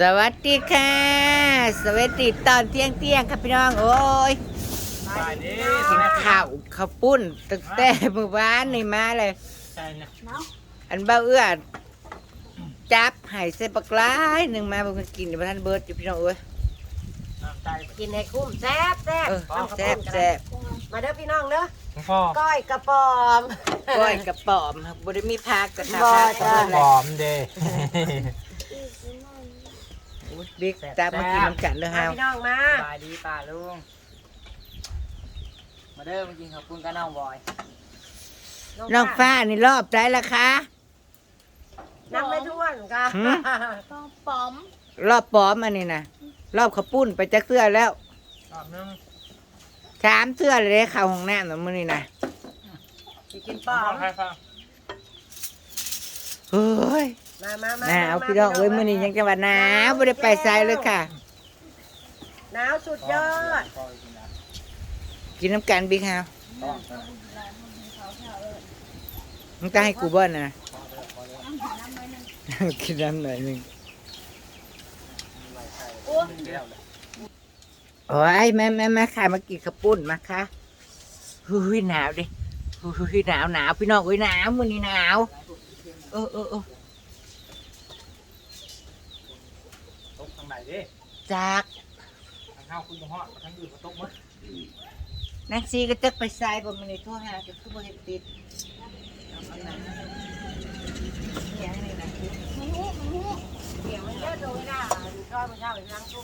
สวัสดีค่ะ สวัสดีตอนเที่ยงเที่ยงๆครับพี่น้องโอ้ยไปดิกินข้าวข้าวปุ้นตั้งแต่เมื่อวานนี่มาเลย ใช่นะอันเบ้าเอื้อจับไห้ใส่ปลากรายหนึ่งมาเพิ่งกินเดี๋ยวท่านเบิร์ดอยู่พี่น้องเอ้ยน้ำใจกินให้คุ้มแซ่บแซ่บเออน้ำกระแซ่บปุกแซ่บมาเด้อพี่น้องเด้อคุณพ่อก้อยกระปอมก้อยกระป๋อมครับบริมีพักกระทะบ่พักจ้ะเบิดหเลยอมเด้อุ๊ย บิ๊กตามมากินน้ำกันเด้อมาฮาวพี่น้องมาสบายดีป่าลุง มาเด้อมากินข้าวปุ้นกับน้องบอย น้องฟ้านี่รอบใจละคะน้ำไม่ท่วนค่ะหืมต้องป๋อม รอบปลอมอันนี้นะรอบข้าวปุ้นไปจักเสื้อแล้วรอบนึงสามเสื้อเลยเด้เข้าห้องน้ำนะมื้อนี้นะสิกินปพ่ออมใครฟังเฮ้ย มามามาหนาวพี่น้องเอ้ยมื้อนี้ยังจะว่าหนาวบ่ได้ไปไสเลยค่ะ หนาวสุดยอดพ่อกินนะกินน้ำกันบิ๊กฮาวต้องมึงจะให้กูบ่น่ะกินน้ำหน่อยหนึงเดียวเลยโอ้ยแม่แม่แม่ค่ะมากินข้าวปุ้นมาค่ะหุยหนาวดิหุยหนาวหนาวพี่น้องเอ้ยหนาวมื้อนี้หนาว เออเออเออ ตกทางไหนดิจากทางเข้าคุณจะฮอดทางอื่นก็ตกหมดนักซีก็จักไปไสบ่มื้อนี้โทรหาก็คือบ่เห็นติดเอาเอามาเนี่ยนี่นะมันหูมันหูเดี๋ยวมันเยอะดูไม่ได้ก้อยมันเช้าไปล้างตู้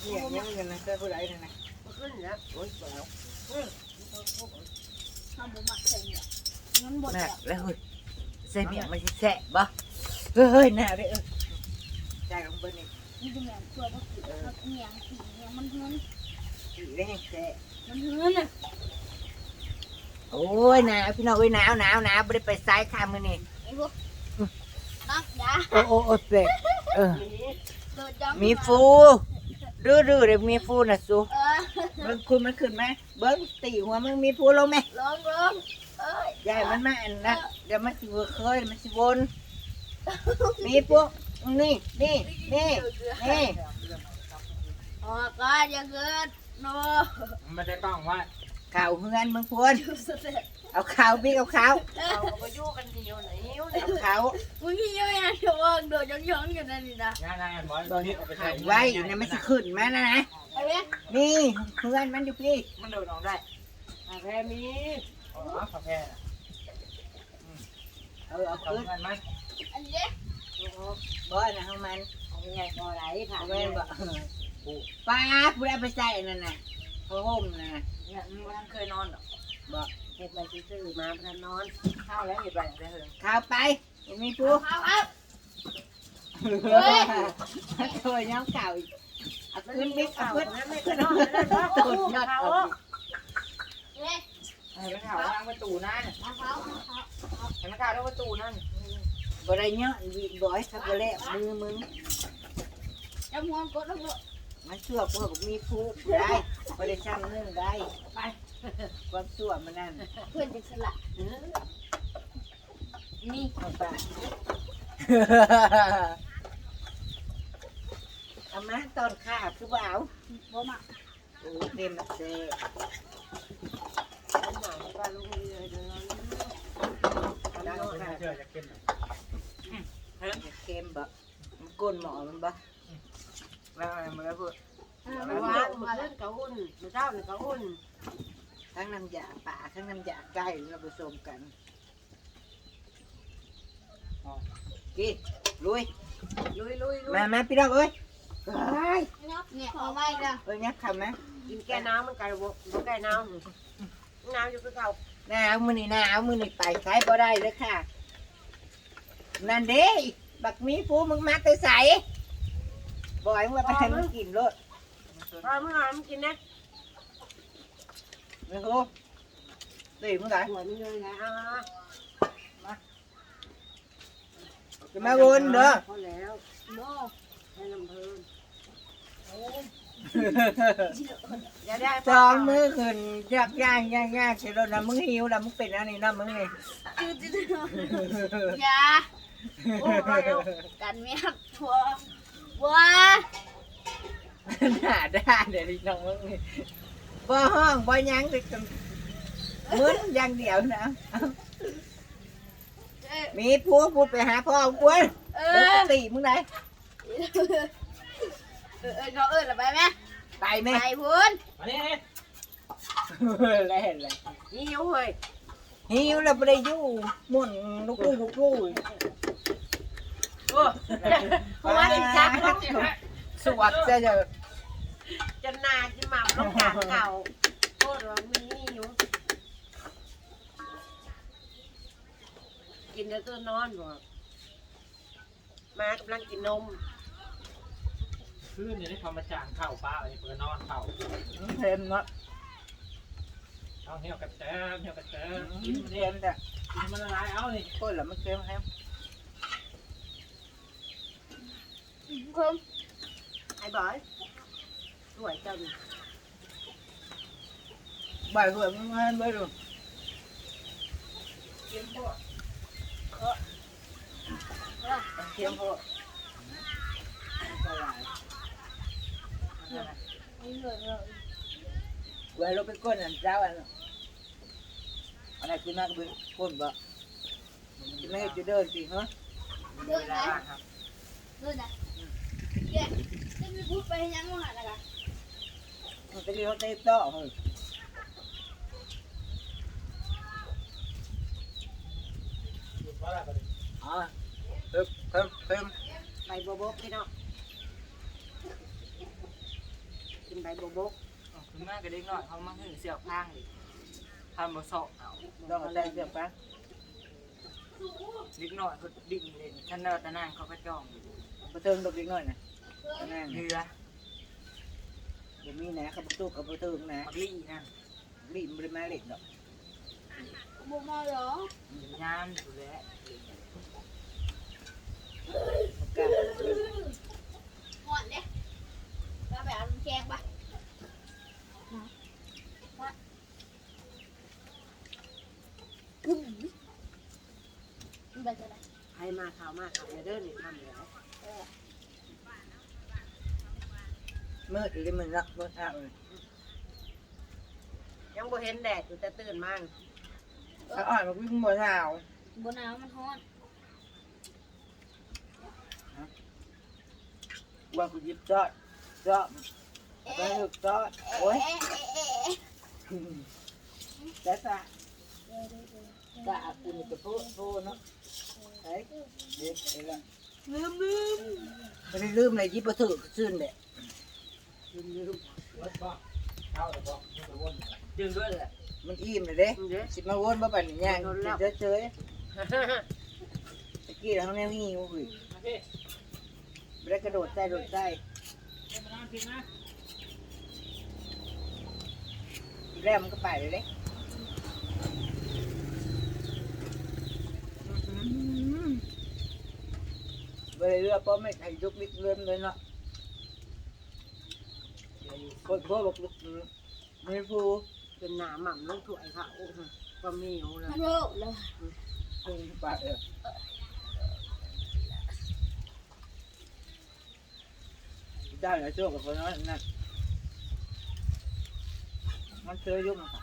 เนี่ยยังอยู่นะเจอผู้ใดนั่นนะมันขึ้นแล้วโอ้ยบ่แล้วทำบุหมักใส่เนี่ยมันบดน่ะอะแล้วเฮ้ยใส่เมียมันสิแสะบ่เฮ้ยหนาวเด้อเออใจลงเบิ่งนี่ มันจะเหมือนตัวก็คือครับเมียงสีเนี่ยมันเฮือนสิได้ยังแสะมันเฮือนอะโอ้ยหนาวพี่น้องเอ้ยหนาวหนาวหนาวบ่ได้ไปไสค่ะมื้อนี้ไอ้พวกนักยาโอ้โอ้โอ้เป็ดเออโดดจังมีฟูดื้อดื้อเลยมีฟูน่ะสูเออเบิ้งคุณมันขึ้นไหมเบิ้งตีหัวมึงมีฟูลงไหมลองลองเอ้ยยายมันมาอันนั้นเดี๋ยวมันสิเวอร์เคยมันสิวนมีพวก นี่นี่นี่นี่ออกก็อย่าเกิดโนไม่ได้ต้องว่าข่าวเฮือนมึงพวนดูสุดเลยเอาข่าวบิ๊กเอาข่าวเราก็ยู่กันเดียวไหนหิวเนี่ยเอาข่าวมึงยี่ยังจะว่างโดดย้อนๆอยู่นั่นนี่นะงานงานบอยตอนนี้ข่าวไว้อยู่นะมันสิขึ้นมานะนะไอ้เว้ยนี่เฮือนมันอยู่พี่มันโดดออกได้อะแพรมีอ๋อกาแฟเออเอาเอาขึ้นเงินไหมอันนี้ บ่นะของมันเอาไงบ่ไหลค่ะเอาแม่นบ่เออป้าผู้ใดเอาไปใส่อันนั่นน่ะเขาห่มน่ะเนี่ยมึงบ่ทันเคยนอนหรอกบอกเห็ดใบซื่อๆมาพระนอนข้าวแล้วเห็ดใบได้เลยข่าวไปบ่มีผู้เอาครับเฮ้ยโอยน้ำเก่าอีกเอามันขึ้นมีบิ๊กเอาเข่าขึ้นแล้วไม่ก็นอนแล้วเนาะขึ้นยอดเขาเอาเว้ยให้มันข่าววางประตูนั่นเอาเขาเอาให้มันข่าวด้วยประตูนั่น บ่ได้เนาะวีบ่อยสักบ่แล้วมือมึงจะมวนกดแล้วก็มันชั่วพวกมีผู้ได้บ่ได้ซ้ำเนื่องได้ไปความชั่วมันนั่นเพื่อนจะสละนี่เอาไปเอามาตอนข้าคือบ่เอาบ่หมักโอ้เต็มเซ่ หนังก็ลุกเลยเดิน แล้ว ไม่ ค่ะ เชื่อจะกิน เค็มบ่มันก้นหมอมัน บ่แล้วอะไรมาแล้วพูดเมื่อวานเมื่อคืนก็อุ่นเมื่อเช้านี่ก็อุ่นทั้งน้ำยาป่าทั้งน้ำยาไก่เราผสมกันกินลุยลุยลุยลุยมามาพี่น้องเอ้ยเอ้ยเนี่ยเอาไว้จ้ะเอ้ยยับคำไหมกินแก้น้ำมันกันบ่บ่แก้น้ำน้ำอยู่คือเก่าหนาวมือนี่หนาวมือนี่ไปใช้บ่ได้เลยค่ะ นั่นเด้บักมีฟูมึงมาแต่ใส บ่อยมึงว่าไปให้มึงกินรถพอเมื่อวานมันกินนะไม่รู้ตีมึงไงหัวมันเลยไงอ่าจะมาวนเด้อพอแล้วโนให้ลำเพลินอย่าได้สองมือขึ้นยากย่างย่างย่างเสร็จแล้วนะมึงหิวแล้วมึงเป็นอันนี้นะมึงนี่อย่าโอ้ยกันเมียทัว ว้าหน้าด้านเดี๋ยวนี้น้องมึงนี่บ่ห้องบ่หยังเลยกันมึนอย่างเดียวนะเอ้ยมีผัวพูดไปหาพ่อกูเว้ยเอปอกติมึงไหนเออเออเขาเอิ้นละไปไหมไปไหมไปพุ่นมานี่นี่แล้วเห็นเลยหิวเฮ้ยหิวแล้วไม่ได้อยู่หมุ่นลูกลูกลูกลู กโอ้เพราะว่าอีกจักรถสวัสดิ์จะจะจะนาจะหม่ำต้องการเก่าโคตรว่ามีหิวกินแล้วตัวนอนบ่มากำลังกินนมคืนนี่ได้เขามาจางเข่าป้าไอ้เพื่อนนอนเข่าเค็มเนาะเอาเหี่ยวกระเจิมเหี่ยวกระเจิมเค็มแต่กินมันละลายเอานี่คนละมันเค็มแฮม เพิ่มไอ้บอยสวยจังบ่ายหัวมึงให้ไปดูเค็มบ่เค็มพอไม่เหลือ พูดไปยังว่าอะไรกันมันจะเรียกเตะต่อเฮ้ยว่าอะไรกันอ๋อเพิ่มเพิ่มเพิ่มใบโบโบกพี่น้องกินใบโบโบกคือมากก็เด็กน้อยเขามาหึงเสียบข้างดิทำมาสอบเอาต้องเอาใจเสียบปะเด็กน้อยเขาดิ่งเล่นขั้นเดินตะนางเขาก็จ้องอยู่มาเติมดอกอีกหน่อยนะนั่น เรือเดี๋ยวมีนะขับตู้กับประตูนะมักลี่นั่นรีบไม่ได้มาเล็กดอกบุมาเหรอมียามอยู่แล้วมันกล้าหอนเนี่ยเราไปเอาน้ำแกงปะมันเป็นอะไรใครมาข่าวมาข่าวอย่าเดินนี่ทำแล้ว มืดเลยมันรักมืดอะเลยยังบ่เห็นแดดอยู่แต่ตื่นมาถ้าอ่อนมันวิ่งบ่เท้าบนน้ำมันฮอนว่ากูหยิบจอดจอดไปหึกจอดโอ้ยแต่ตาตากูนี่ก็โทษโทษเนาะเฮ้ยเด็กเอ้ละลืมลืมไม่ได้ลืมเลยยิบประตูซื่นเด็ก ดึงด้วยแหละมันอิ่มเลยเด้เด้อสิมาวนมาปั่นย่างเฉยเฉยตะกี้เราแนวหิวหุยมาพี่ไม่ได้กระโดดใต้โดดใต้เดี๋ยวมานั่งกินนะทีแรกมันก็ไปเลยเด้ไปเรือเพราะไม่ใครยกมิดเริ่มเลยเนาะ คนพ่อบอกลูกไม่พูเป็นหนาหม่ำลงถ้วยค่ะโอ้โหก็มีอยู่เลยมันโรคเลยพึ่งไปเออได้แล้วโชคกับคนนั้นนั่นมันเจอยุ่งค่ะ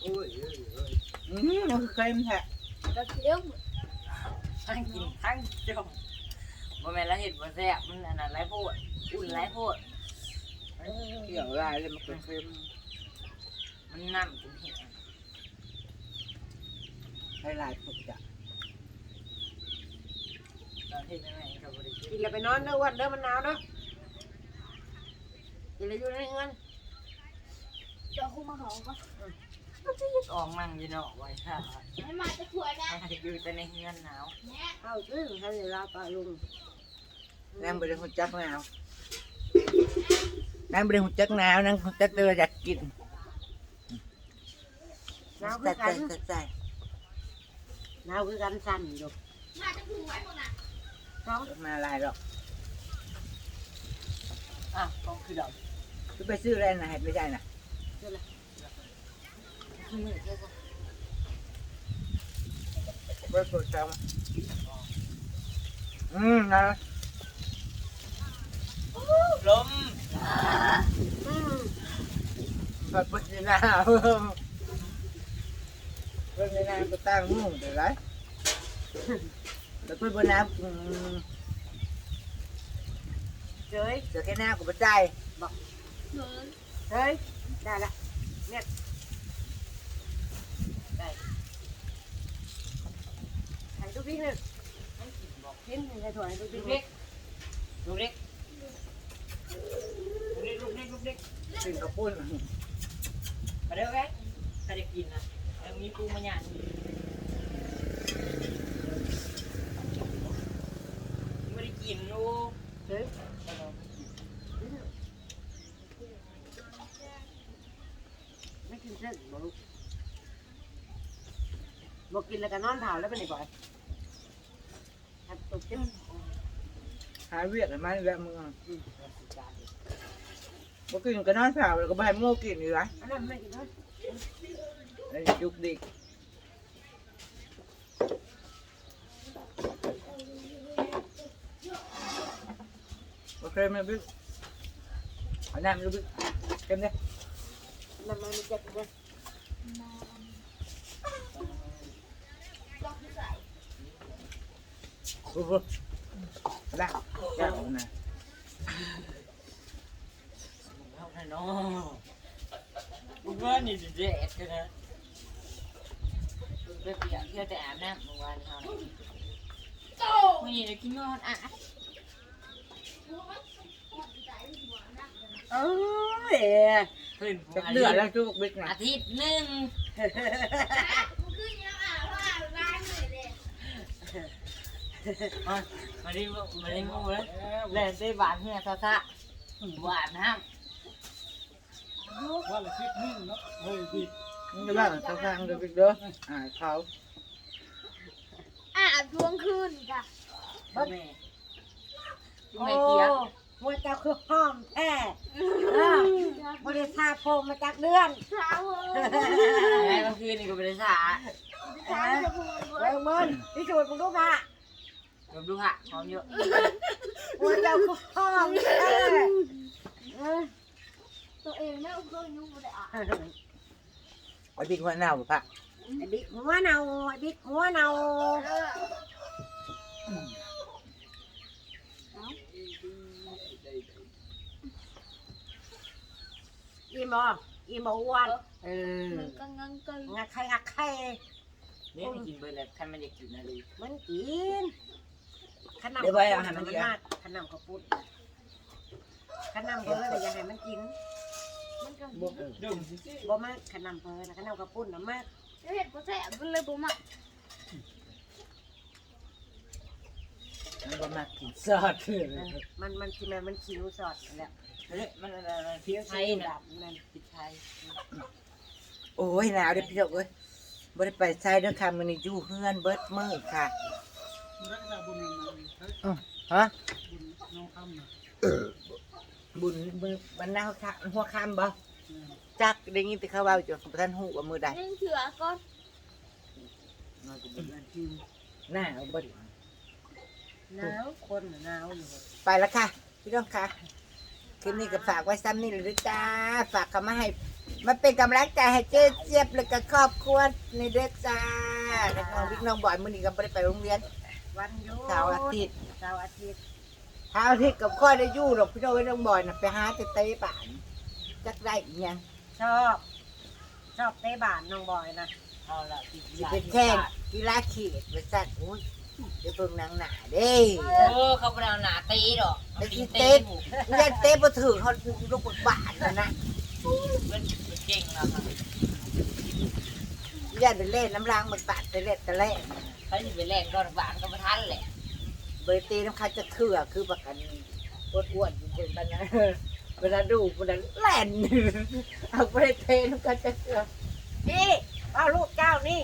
โอ้ยเอ้ยเอ้ยอืมมันคือเค็มแท้ก็เคี้ยว ทั้งกินทั้งจ้องบ่แม่นละเห็ดบ่แซ่บมันอันนั้นไรโพดอุ่นไรโพดเกี่ยวลายเลยมันเป็นเค็มมันน้ำกินเห็ดให้ลายสุดจ้ะตอนเห็ดยังไงก็บ่ได้กินกินแล้วไปนอนเด้อวันเด้อมันหนาวเนาะกินแล้วอยู่ในเงินเจ้าคู่มาหอ มปะออกมั่งอยีนอกไว้ค่ะไม่มาจะถวยนะให้อยู่แต่ในเฮือนหนาวเนี่ยเอาซื้อให้เวลาปลาลุงนั่งบริหุ่นจักหนาวนั่งบริหุ่นจักหนาวนั่งหุ่นจักเตืออยากกินหนาวคืใส่อกันใส่ใส่หนาวคือกันสั่นอยู่มาจะถูไว้พวกน่ะท้องมาลายหรอกอะต้องคือดอกจะไปซื้ออะไรนะให้ไม่ได้นะคือมือเท่าบริสุทธิ์จังอืมนะลมอืมแบบพุทธินาเพื่อนในน้ำก็ตั้งมุ่งเดี๋ยวไร แล้วเพื่อนบนน้ำอืมเจ้ยเจอแค่น้ำกับปัจจัยเดินเฮ้ยได้ละเนี่ยได้ ให้ทุกทีหนึ่งกินให้ถั่วให้ทุกทีลูกเล็กลูกเล็กลูกเล็กลูกเล็กลูกเล็กกินข้าวปุ้นมาเด้อแบ๊กถ้าจะกินนะแล้วมีปูมาหยาดไม่ได้กินลูกเฮ้ยไม่กินเส้นบ่ลูกบอกกินแล้วก็นอนเผาแล้วเป็นไงบ่อยทำตุกจิ้ม หาเวียดให้มันแล้วมึงบ่กินก็นอนเผาแล้วก็ไปให้โม่กินอยู่ไรอันนั้นไม่กินด้วยไอ้ยุกดิกโอเคไหมบิ๊กเอาน้ำดูบิ๊กเต็มเลยมันมันจะกินด้วย ต้องใส่ โอ้โหละแก้วนะเอาหน่อยเนาะมึงว่านี่เด็ดกันนะมึงไปเปียกเที่ยวแต่อาบน้ำเมื่อวานเขาโตไม่ได้กินนอนอะหัวมันหัวใจหัวนักเลยเอ้ยเฮ้ยจะเดือดแล้วจุกบิ๊กนะอาทิตย์หนึ่งมันคือยังอะเพราะอะร้านเลยเลย มาดิมาดิงูเลยแล่นได้หวานเฮียซาซะหวานน้ว่าละคลิปนึงเนาะเฮ้ยพี่นี่ก็บ้างเขาข้างเด้อบิ๊กเด้ออ่าเขาอะทวงคืนค่ะำแม่โอ้มัวเจ้าคือห้อมแท้บริษัทโพมาจากเดือนเช้าเอแม่เมื่อคืนนี่ก็ไปได้สาเช้เว้ยมึงพิสูจน์มึงรู้ป่ะ ผมดูฮะหอมเยอะหัวเจ้าคือห้อมแท้เออตัวเองไม่เอาเครื่องยุ่งเลยอะไอ้บิ๊กหัวหน้าบ่ปะไอ้บิ๊กหัวเนาไอ้บิ๊กหัวเนาเอออีหมออีหมออ้วนเออมันก็งังเกยงักไข่งักไข่นี่ไม่กินเบอร์แล้วท่านไม่อยากกินอะไรมันกิน ขนมขนมข้าวปุ้นขนมเบอร์เลยอยากให้มันกิน มันก็ดึงสิบ่มากขนมเบอร์นะขนมข้าวปุ้นนะมากเห็ดก็แซ่บมันเลยบ่มักมันก็มากินซอสเถื่อนมันมันกินมันคิวสอดแล้วเฮ้ยมันอะไรเพี้ยไทยนะนั่นผิดไทยโอ้ยหนาวเด้อพี่น้องเอ้ยบ่ได้ไปใช้เด้อค่ะมื้อนี้อยู่เฮือนเบิดมื้อค่ะ ฮ้ยฮะบุญน้องคำนะบุญมือมันน่าค่ะหัวค่ำบ่จักได้ยินแต่เขาเว้าอยู่บ่ทันฮู้ว่ามื้อใดเล่นเถื่อก่อนมันก็บ่ได้ชื่อหน้าเอาบ่ได้หนาวคนหนาวอยู่ไปแล้วค่ะ พี่น้องค่ะคลิปนี้ก็ฝากไว้ซ้ำนี่เลยเด้อจ้า ฝากเขามาให้มาเป็นกำลังใจให้เจ๊เจี๊ยบแล้วก็ครอบครัวในเด้อจ้าแล้วน้องบิ๊กน้องบอยมื้อนี้ก็บ่ได้ไปโรงเรียน วันหยุดเสาร์อาทิตย์ เสาร์อาทิตย์เท้าอาทิตย์กับค่อยได้อยู่หรอกพี่น้องน้องบอยน่ะไปหาแต่เตะป่านจักได้อีหยังชอบ ชอบเตะบานน้องบอยนะเอาละผิดสิเป็นแข่งกีฬาเขตไปสั่นโอ้ยเดี๋ยวเบิ่งนางหนาเด้โอ้เขาเป็นเอาหนาตีดอกไอ้ที่เต้นยันเต้บ่ถือเขาลูกบาทแล้วนะมันเก่งแล้วค่ะยันไปเล่นน้ำล้างมันบาดไปเล่นแต่แรก เขาจะไปแล่นก็หวานก็มาทันแหละเบยตีน้ำคันจะเถื่อคือประกันอ้วนๆอยู่เป็นปัญญาเวลาดูเวลาแล่นเอาไปเทน้ำคันจะเถื่อพี่เอาลูกเจ้านี่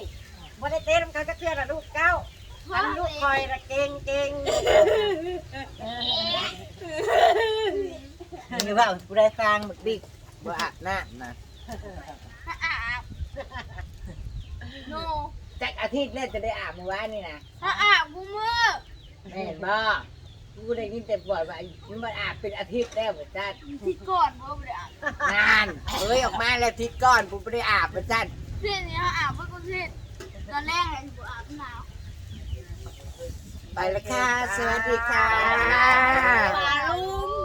บ่ได้เตะน้ำกันจะเทื่อนะลูกเจ้าอันลูกคอยละเก่งเก่งนี่ว่าผู้ได้สร้างบักบิ๊กบ่อาบน้ำนะถ้าอาบโน จักอาทิตย์เนี่ยจะได้อาบเมื่อวานนี่นะถ้าอาบกูมือแม่นบ่กูได้ยินแต่บ่อยว่ามันมาอาบเป็นอาทิตย์แล้วเหมือนกันที่ก่อนว่าไม่ได้อาบนานเอ้ยออกมาแล้วอาทิตย์ก่อนกูไม่ได้อาบเหมือนกันเพื่อนนี้เขาอาบเมื่อกุเทศตอนแรกเลยกูอาบหนาวไปแล้วค่ะ สวัสดีค่ะ ปลาลู